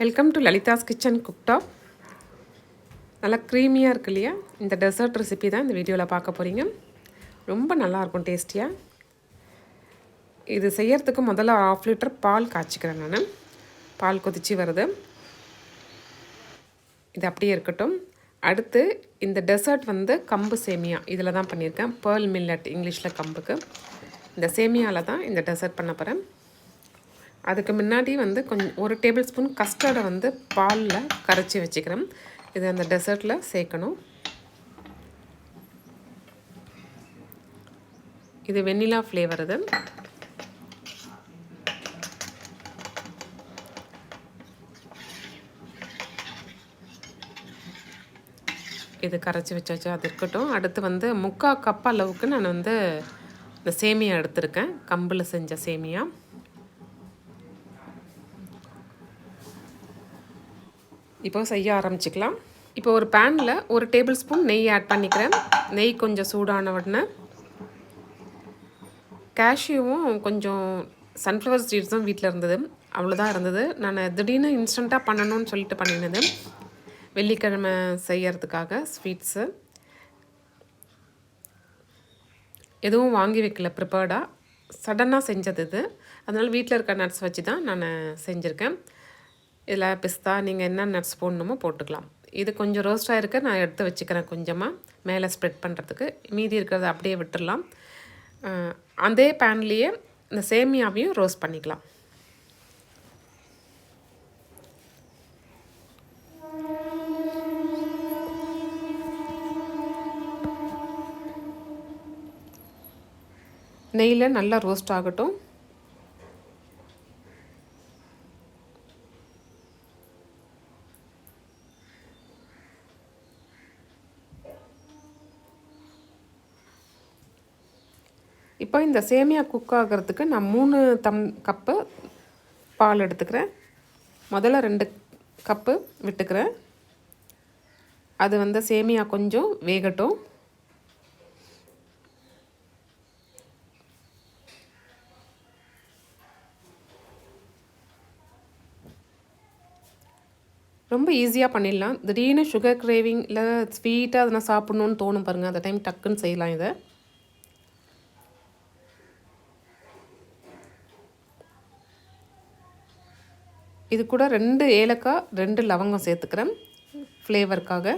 Welcome to Lalitha's kitchen cooktop நல்லா க்ரீமியாக இருக்கு இல்லையா? இந்த டெசர்ட் ரெசிபி தான் இந்த வீடியோவில் பார்க்க போகிறீங்க ரொம்ப நல்லாயிருக்கும் டேஸ்டியாக இது செய்யறதுக்கு முதல்ல ஆஃப் லிட்டர் பால் காய்ச்சிக்கிறேன் நான். பால் கொதிச்சு வருது. இது அப்படியே இருக்கட்டும். அடுத்து இந்த டெசர்ட் வந்து கம்பு சேமியா. இதில் தான் பண்ணியிருக்கேன். பேர்ல் மில்லட் இங்கிலீஷில் கம்புக்கு. இந்த சேமியாவில் தான் இந்த டெசர்ட் பண்ண போகிறேன் அதுக்கு முன்னாடி வந்து கொஞ்சம் ஒரு டேபிள் ஸ்பூன் கஸ்டர்டை வந்து பாலில் கரைச்சி வச்சுக்கிறேன். இது அந்த டெசர்ட்டில் சேர்க்கணும். இது வெண்ணிலா ஃப்ளேவர் இது. இது கரைச்சி வச்சாச்சு அது இருக்கட்டும். அடுத்து வந்து முக்கால் கப் அளவுக்கு நான் வந்து இந்த சேமியா எடுத்திருக்கேன். கம்பில் செஞ்ச சேமியா. இப்போ செய்ய ஆரம்பிச்சுக்கலாம். இப்போ ஒரு பேனில் ஒரு டேபிள் ஸ்பூன் நெய் ஆட் பண்ணிக்கிறேன். நெய் கொஞ்சம் சூடான உடனே. கேஷ்யூவும் கொஞ்சம் சன்ஃப்ளவர் சீட்ஸும் வீட்டில் இருந்தது. அவ்வளோதான் இருந்தது. நான் திடீர்னு இன்ஸ்டண்ட்டாக பண்ணணும்னு சொல்லிட்டு பண்ணினது. வெள்ளிக்கிழமை செய்யறதுக்காக ஸ்வீட்ஸு எதுவும் வாங்கி வைக்கல ப்ரிப்பேர்டாக சடனாக செஞ்சது இது. அதனால் வீட்டில் இருக்க நட்ஸ் வச்சு தான் நான் செஞ்சுருக்கேன். இதில் பிஸ்தா நீங்கள் என்ன நட்ஸ் போடணுமோ போட்டுக்கலாம். இது கொஞ்சம் ரோஸ்ட் ஆகிருக்க நான் எடுத்து வச்சுக்கிறேன் கொஞ்சமாக மேலே ஸ்ப்ரெட் பண்ணுறதுக்கு மீதி இருக்கிறத அப்படியே விட்டுடலாம் அதே பேன்லேயே இந்த சேமியாவையும் ரோஸ்ட் பண்ணிக்கலாம். நெய்யில் நல்லா ரோஸ்ட் ஆகட்டும். இப்போ இந்த சேமியா குக் ஆகிறதுக்கு நான் மூணு தம் கப்பு பால் எடுத்துக்கிறேன். முதல்ல ரெண்டு கப்பு விட்டுக்கிறேன். அது வந்து சேமியா கொஞ்சம் வேகட்டும். ரொம்ப ஈஸியாக பண்ணிடலாம். திடீர்னு சுகர் கிரேவிங் இல்லை ஸ்வீட்டாக அதெல்லாம் சாப்பிட்ணுன்னு தோணும் பாருங்கள் அந்த டைம் டக்குன்னு செய்யலாம் இதை. இது கூட ரெண்டு ஏலக்காய் ரெண்டு லவங்கம் சேர்த்துக்கிறேன். ஃப்ளேவருக்காக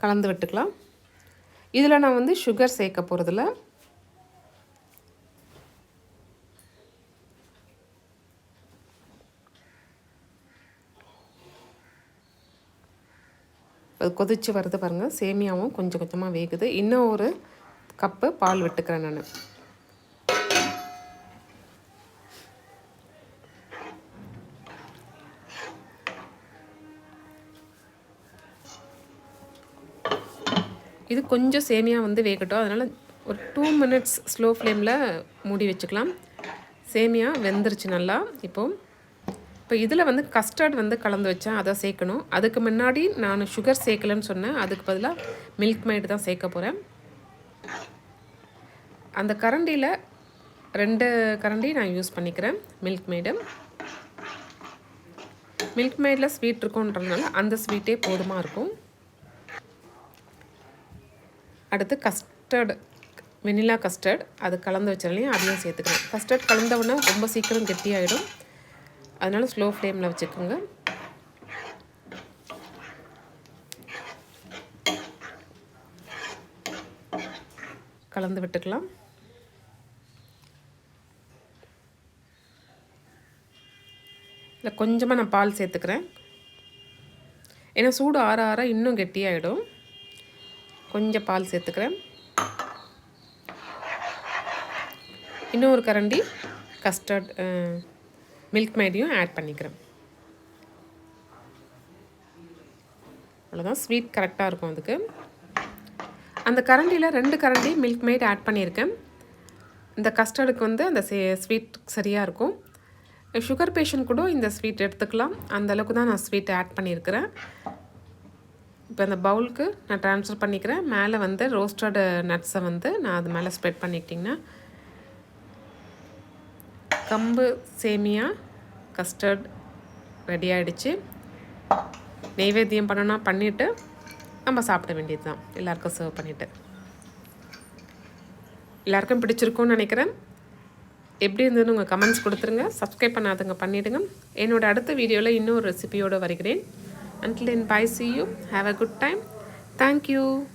கலந்து விட்டுக்கலாம். இதில் நான் வந்து சுகர் சேர்க்க போகிறதில்ல அது கொதிச்சு வருது பாருங்கள் சேமியாவும் கொஞ்சம் கொஞ்சமாக வேகுது. இன்னும் ஒரு கப்பு பால் விட்டுக்கிறேன் நான். இது கொஞ்சம் சேமியா வந்து வேகட்டும். அதனால் ஒரு டூ மினிட்ஸ் ஸ்லோ ஃப்ளேமில் மூடி வச்சுக்கலாம். சேமியா வெந்துருச்சு நல்லா. இப்போது இப்போ இதில் வந்து கஸ்டர்ட் வந்து கலந்து வச்சேன். அதை சேர்க்கணும். அதுக்கு முன்னாடி நான் சுகர் சேர்க்கலன்னு சொன்னேன். அதுக்கு பதிலாக மில்க் மைடு தான் சேர்க்க போகிறேன் அந்த கரண்டியில் ரெண்டு கரண்டி நான் யூஸ் பண்ணிக்கிறேன் மில்க் மைடு மில்க் மைடில் ஸ்வீட் இருக்குன்றதுனால அந்த ஸ்வீட்டே போதுமாக இருக்கும். அடுத்து கஸ்டர்டு வெனிலா கஸ்டர்ட் அது கலந்து வச்சிடலையும் அதையும் சேர்த்துக்கணும். கஸ்டர்ட் கலந்த உடனே ரொம்ப சீக்கிரம் கெட்டியாகிடும் அதனால் ஸ்லோ ஃப்ளேமில் வச்சுக்கோங்க. கலந்து விட்டுக்கலாம். இல்லை கொஞ்சமாக நான் பால் சேர்த்துக்கிறேன். ஏன்னா சூடு ஆற ஆற இன்னும் கெட்டியாகிடும் கொஞ்சம் பால் சேர்த்துக்கிறேன். இன்னும் ஒரு கரண்டி கஸ்டர்ட் மில்க் மேடியும் ஆட் பண்ணிக்கிறேன். அவ்வளோதான் ஸ்வீட் கரெக்டாக இருக்கும் அதுக்கு. அந்த கரண்டியில் ரெண்டு கரண்டி மில்க் மேட் ஆட் பண்ணியிருக்கேன். இந்த கஸ்டர்டுக்கு வந்து அந்த சே ஸ்வீட் சரியாக இருக்கும். சுகர் பேஷண்ட் கூட இந்த ஸ்வீட் எடுத்துக்கலாம். அந்தளவுக்கு தான் நான் ஸ்வீட் ஆட் பண்ணியிருக்கிறேன். இப்போ அந்த பவுலுக்கு நான் ட்ரான்ஸ்ஃபர் பண்ணிக்கிறேன். மேலே வந்து ரோஸ்டடு நட்ஸை வந்து நான் அது மேலே ஸ்ப்ரெட் பண்ணிக்கிட்டிங்கன்னா கம்பு சேமியா கஸ்டர்ட் ரெடி ஆகிடுச்சு நெய்வேத்தியம் பண்ணணும்னா பண்ணிவிட்டு நம்ம சாப்பிட வேண்டியது தான் எல்லாருக்கும் சர்வ் பண்ணிவிட்டு எல்லாருக்கும் பிடிச்சிருக்கும்னு நினைக்கிறேன். எப்படி இருந்ததுன்னு உங்கள் கமெண்ட்ஸ் கொடுத்துருங்க. சப்ஸ்கிரைப் பண்ணாதுங்க பண்ணிவிடுங்க என்னோடய அடுத்த வீடியோவில் இன்னொரு ரெசிபியோடு வருகிறேன். Until then, bye. See you. Have a good time. Thank you.